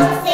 você.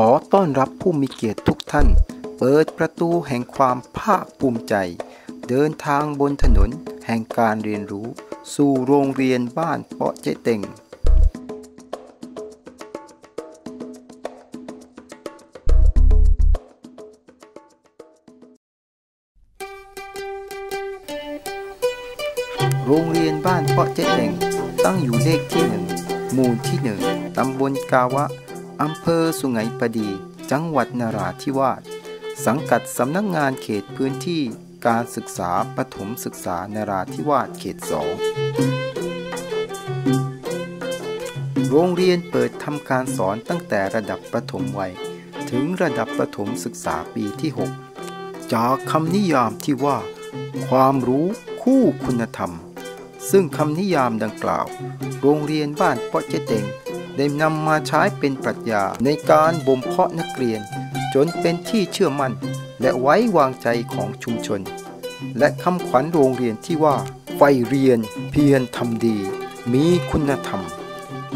ขอต้อนรับผู้มีเกียรติทุกท่าน เปิดประตูแห่งความภาคภูมิใจ เดินทางบนถนนแห่งการเรียนรู้ สู่โรงเรียนบ้านเปาะเจเต็งโรงเรียนบ้านเปาะเจเต็งตั้งอยู่เลขที่หนึ่งหมู่ที่หนึ่งตำบลกาวะ อำเภอสุไหงปดี จังหวัดนราธิวาส สังกัดสำนักงงานเขตพื้นที่การศึกษาปฐมศึกษานราธิวาสเขตสองโรงเรียนเปิดทำการสอนตั้งแต่ระดับประถมวัย ถึงระดับประถมศึกษาปีที่ 6 จากคำนิยามที่ว่า ความรู้คู่คุณธรรม ซึ่งคำนิยามดังกล่าว โรงเรียนบ้านเปาะเจเตง ได้นำมาใช้เป็นปรัชญาในการบ่มเพาะนักเรียน จนเป็นที่เชื่อมั่น และไว้วางใจของชุมชน และคำขวัญโรงเรียนที่ว่าไฟเรียนเพียรทำดี มีคุณธรรม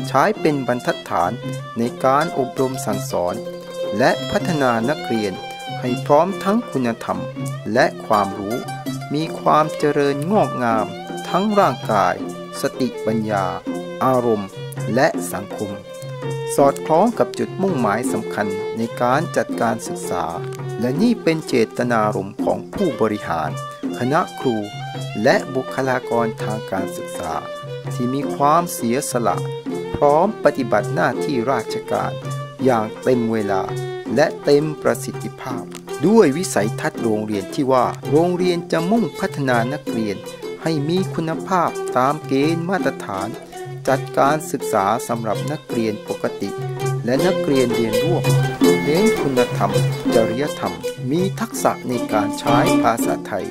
ใช้เป็นบรรทัดฐานในการอบรมสั่งสอน และพัฒนานักเรียนให้พร้อมทั้งคุณธรรม และความรู้ มีความเจริญงอกงาม ทั้งร่างกาย สติปัญญา อารมณ์ และสังคม สอดคล้องกับจุดมุ่งหมายสำคัญในการจัดการศึกษา และนี่เป็นเจตนารมณ์ของผู้บริหาร คณะครู และบุคลากรทางการศึกษา ที่มีความเสียสละ พร้อมปฏิบัติหน้าที่ราชการ อย่างเต็มเวลาและเต็มประสิทธิภาพ ด้วยวิสัยทัศน์โรงเรียนที่ว่า โรงเรียนจะมุ่งพัฒนานักเรียนให้มีคุณภาพตามเกณฑ์มาตรฐาน จัดการศึกษาสำหรับนักเรียนปกติ และนักเรียนเรียนร่วมเน้นคุณธรรม จริยธรรม มีทักษะในการใช้ภาษาไทย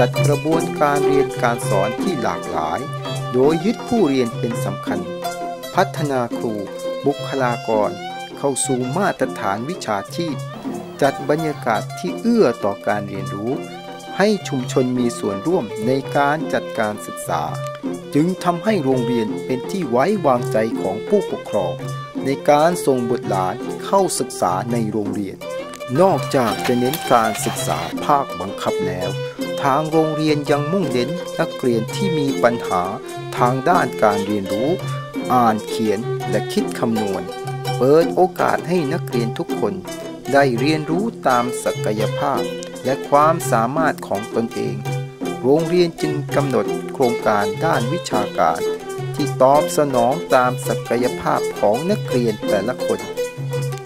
จัดกระบวนการเรียนการสอนที่หลากหลาย โดยยึดผู้เรียนเป็นสำคัญ พัฒนาครู บุคลากร เข้าสู่มาตรฐานวิชาชีพ จัดบรรยากาศที่เอื้อต่อการเรียนรู้ ให้ชุมชนมีส่วนร่วมในการจัดการศึกษา จึงทำให้โรงเรียนเป็นที่ไว้วางใจของผู้ปกครอง ในการส่งบุตรหลานเข้าศึกษาในโรงเรียน นอกจากจะเน้นการศึกษาภาคบังคับแล้ว ทางโรงเรียนยังมุ่งเน้นนักเรียนที่มีปัญหาทางด้านการเรียนรู้ อ่านเขียนและคิดคำนวณ เปิดโอกาสให้นักเรียนทุกคน ได้เรียนรู้ตามศักยภาพ และความสามารถของตนเอง โรงเรียนจึงกำหนดโครงการด้านวิชาการ ที่ตอบสนองตามศักยภาพของนักเรียนแต่ละคน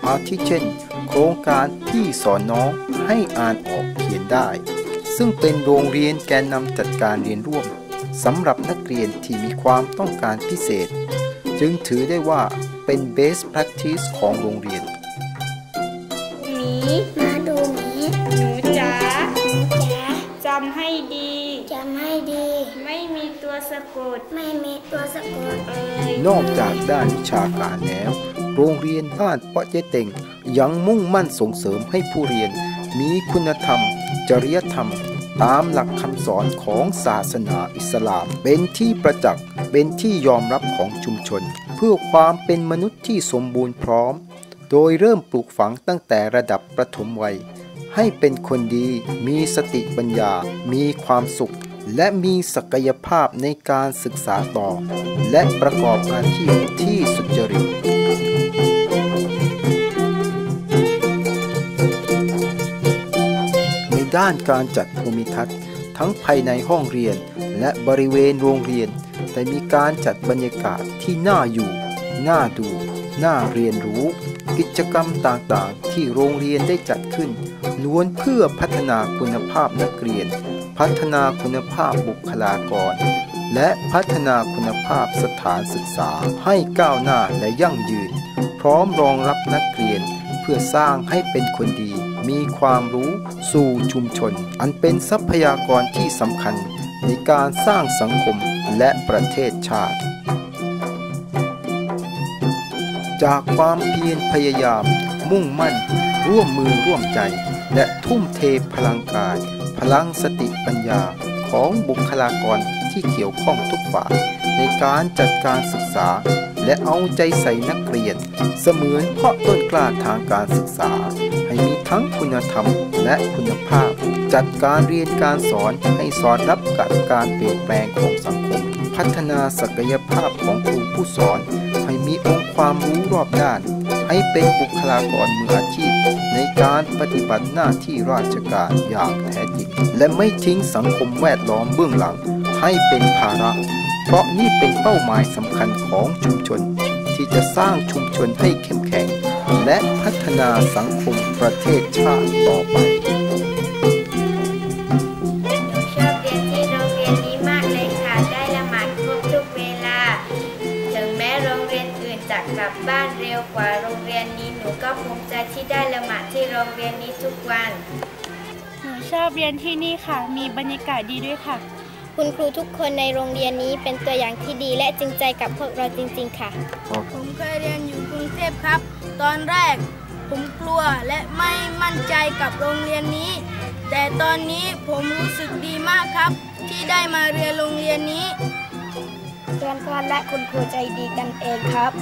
อาทิเช่น โครงการพี่สอนน้องให้อ่านออกเขียนได้ ซึ่งเป็นโรงเรียนแกนนำจัดการเรียนร่วมสำหรับนักเรียนที่มีความต้องการพิเศษ จึงถือได้ว่าเป็น best practice ของโรงเรียนหมีมาดูหมีหนูจ๋าจ๋าจำให้ดีจำให้ดี ไม่มีตัวสะกด ไม่มีตัวสะกดเอ่ยนอกจากด้านวิชาการแล้ว โรงเรียนบ้านเปาะเจเต็งยังมุ่งมั่นส่งเสริมให้ผู้เรียน มีคุณธรรม จริยธรรม ตามหลักคำสอนของศาสนาอิสลาม เป็นที่ประจักษ์เป็นที่ยอมรับของชุมชน เพื่อความเป็นมนุษย์ที่สมบูรณ์พร้อม โดยเริ่มปลูกฝังตั้งแต่ระดับประถมวัย ให้เป็นคนดีมีสติปัญญา มีความสุข และมีศักยภาพในการศึกษาต่อ และประกอบอาชีพที่สุจริตานการจัดภูมิทัศน์ ทั้งภายในห้องเรียน และบริเวณโรงเรียน แต่มีการจัดบรรยากาศที่น่าอยู่ น่าดู น่าเรียนรู้ กิจกรรมต่างๆ ที่โรงเรียนได้จัดขึ้น ล้วนเพื่อพัฒนาคุณภาพนักเรียน พัฒนาคุณภาพบุคลากร และพัฒนาคุณภาพสถานศึกษาให้ก้าวหน้าและยั่งยืน พร้อมรองรับนักเรียน พื่อสร้างให้เป็นคนดี มีความรู้สู่ชุมชน อันเป็นทรัพยากรที่สำคัญในการสร้างสังคมและประเทศชาติ จากความเพียรพยายาม มุ่งมั่น ร่วมมือร่วมใจ และทุ่มเทพลังกาย พลังสติปัญญาของบุคลากรที่เกี่ยวข้องทุกฝ่ายในการจัดการศึกษา และเอาใจใส่นักเรียน เสมือนเพาะต้นกล้าทางการศึกษา ให้มีทั้งคุณธรรมและคุณภาพ จัดการเรียนการสอนให้สอดรับกับการเปลี่ยนแปลงของสังคม พัฒนาศักยภาพของครูผู้สอน ให้มีองค์ความรู้รอบด้าน ให้เป็นบุคลากรมืออาชีพ ในการปฏิบัติหน้าที่ราชการอย่างแท้จริง และไม่ทิ้งสังคมแวดล้อมเบื้องหลัง ให้เป็นภาระ เพราะนี่เป็นเป้าหมายสำคัญของชุมชน ที่จะสร้างชุมชนให้เข้มแข็ง และพัฒนาสังคมประเทศชาติต่อไปหนูชอบเรียนที่โรงเรียนนี้มากเลยค่ะได้ละหมาดทุกเวลาถึงแม้โรงเรียนอื่นจะกลับบ้านเร็วกว่าโรงเรียนนี้หนูก็ภูมิใจที่ได้ละหมาดที่โรงเรียนนี้ทุกวัน หนูชอบเรียนที่นี่ค่ะ มีบรรยากาศดีด้วยค่ะ คุณครูทุกคนในโรงเรียนนี้เป็นตัวอย่างที่ดีและจริงใจกับพวกเราจริง ๆ ค่ะ ผมเคยเรียนอยู่กรุงเทพครับ ตอนแรกผมกลัวและไม่มั่นใจกับโรงเรียนนี้ แต่ตอนนี้ผมรู้สึกดีมากครับ ที่ได้มาเรียนโรงเรียนนี้เพื่อนๆและคุณครูใจดีกันเองครับ